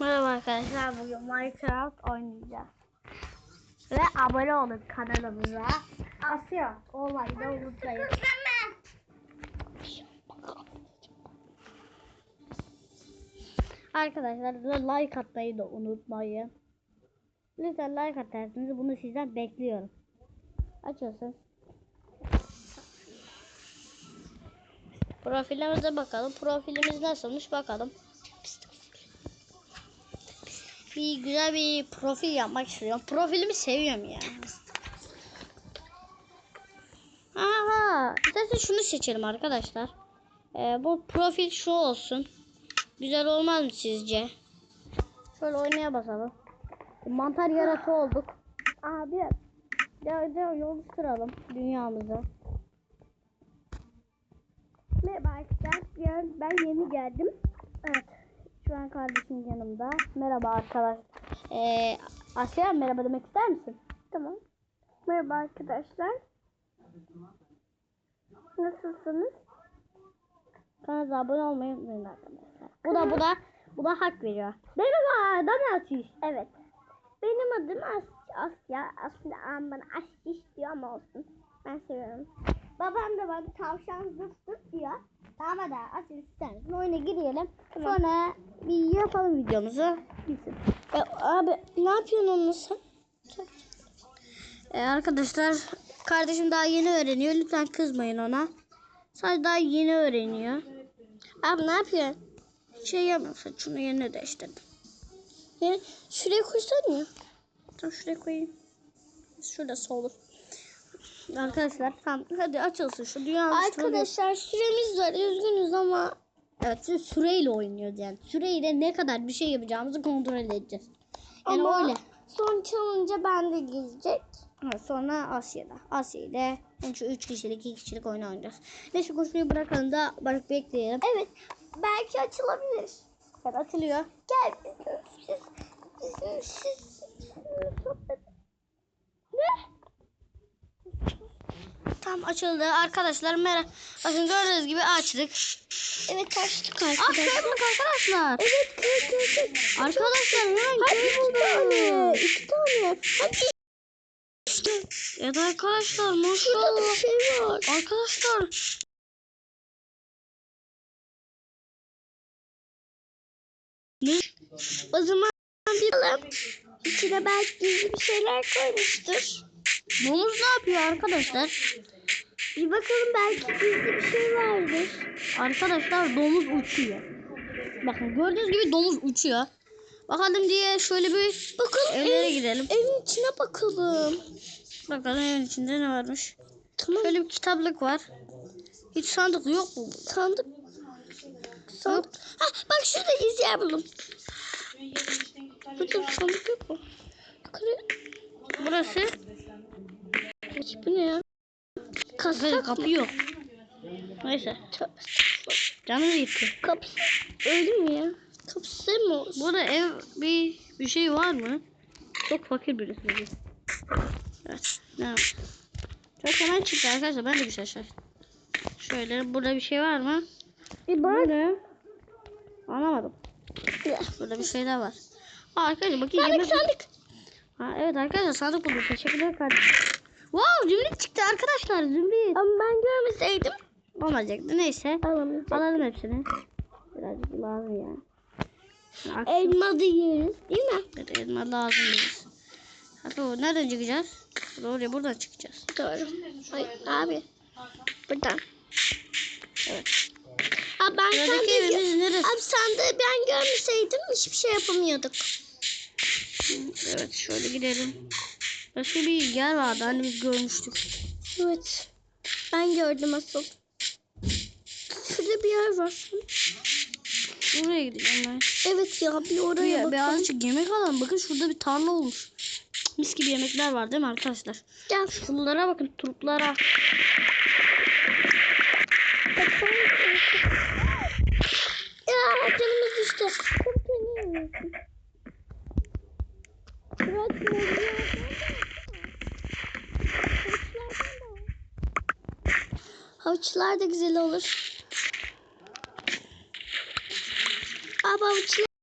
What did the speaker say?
Merhaba arkadaşlar bugün Minecraft oynayacağız. Ve abone olun kanalımıza. Asya olmayı da unutmayın. Arkadaşlar like atmayı da unutmayın. Lütfen like atarsınız. Bunu sizden bekliyorum. Açıyorsun. Profilimize bakalım. Profilimiz nasılmış bakalım. Bir güzel bir profil yapmak istiyorum. Profilimi seviyorum ya. Aha, istersen şunu seçelim arkadaşlar. Ee, bu profil şu olsun. Güzel olmaz mı sizce? Şöyle oynaya basalım. Mantar yaratı olduk. Abi ya, ya oluşturalım dünyamızı. Merhaba arkadaşlar. Ben yeni geldim. Evet. Şu an kardeşim yanımda. Merhaba arkadaş. Ee, Asya merhaba demek ister misin? Tamam. Merhaba arkadaşlar. Nasılsınız? Kanala abone olmayı unutmayın arkadaşlar. Bu da bu da bu da hak veriyor. Merhaba, ben Ateş. Evet. Benim adım As Asya. Aslında annem bana Aşkiş diyor ama olsun. Ben seviyorum. Babam da bana tavşan zıp zıp diyor. Tamam da Asya ister misin? Oyuna girelim. Sonra bir yapalım videomuzu. E, abi ne yapıyorsun onunla sen? E, arkadaşlar kardeşim daha yeni öğreniyor. Lütfen kızmayın ona. Sadece daha yeni öğreniyor. Abi ne yapıyorsun? Şey yapmıyorsun. Şunu yerine değiştirdim. Yani şuraya koysan ya. Tamam şuraya koyayım. Şurası olur. Arkadaşlar tamam hadi açılsın şu dünya Arkadaşlar süremiz var üzgünüz ama Evet şimdi süreyle oynuyoruz yani. Süreyle ne kadar bir şey yapacağımızı kontrol edeceğiz. Yani Ama öyle. Son çalınca ben de gelecek. Evet, sonra Asya'da. Asya ile yani şu 3 kişilik 2 kişilik oyun oynayacağız. Neyse koşmayı bırakalım da bak bekleyelim. Evet. Belki açılabilir. Evet açılıyor. Gel bizim siz bizim siz Tam açıldı. Arkadaşlar merhaba. Bakın gördüğünüz gibi açtık. Evet açtık arkadaşlar. kaybolduk arkadaşlar. Evet evet evet. Arkadaşlar hemen Hadi iki tane. iki tane. Hadi. Evet arkadaşlar maşallah. şey. Arkadaşlar ne? O zaman bir bakalım. İçine belki gizli bir şeyler koymuştur. Domuz ne yapıyor arkadaşlar? Bir bakalım belki gizli bir şey vardır. Arkadaşlar domuz uçuyor. Bakın gördüğünüz gibi domuz uçuyor. Bakalım diye şöyle bir Bakalım evlere ev- gidelim. Evin içine bakalım. Bakalım evin içinde ne varmış. Tamam. Şöyle bir kitaplık var. Hiç sandık yok mu? Sandık. Sandık. Ha, bak şurada iz yer buldum. Burada sandık yok mu? Yukarı. Burası Bu ne ya? Kasa Kasak kapı mı? yok. Neyse. Canım gitti. Kapısı öyle mi ya? Kapısı mı olsun? Burada ev bir bir şey var mı? Çok fakir birisi. Evet. Ne? Çok hemen çıktı arkadaşlar. Ben de bir şey şaşırdım. Şöyle burada bir şey var mı? Bir bak. Ne? Anlamadım. Burada bir şeyler var. Aa, arkadaşlar bakayım. Sandık yemek- sandık. Ha, evet arkadaşlar sandık buldum. Teşekkürler kardeşim. Wow zümrüt çıktı arkadaşlar. Zümrüt. Ama ben görmeseydim. Olmayacaktı. Neyse. Alamayacağım. Alalım hepsini. Birazcık lazım ya. Akşam- Elma da yeriz değil mi? Evet, elma lazım biz. Hadi nereden çıkacağız? Oraya buradan çıkacağız. Doğru. Ay, abi. Buradan. Evet. Abi ben sandığı, evimiz neresi? abi sandığı ben görmeseydim hiçbir şey yapamıyorduk. Evet şöyle gidelim. Başka bir yer vardı hani biz görmüştük. Evet. Ben gördüm asıl. Şurada bir yer var. Oraya gideceğim ben. Evet ya bir oraya Bir, bakalım. birazcık yemek alalım. Bakın şurada bir tarla olmuş. Mis gibi yemekler var değil mi arkadaşlar? Gel. Şunlara bakın turplara. Ya canımız düştü. Çok Havuçlar da güzel olur. Abi havuçlar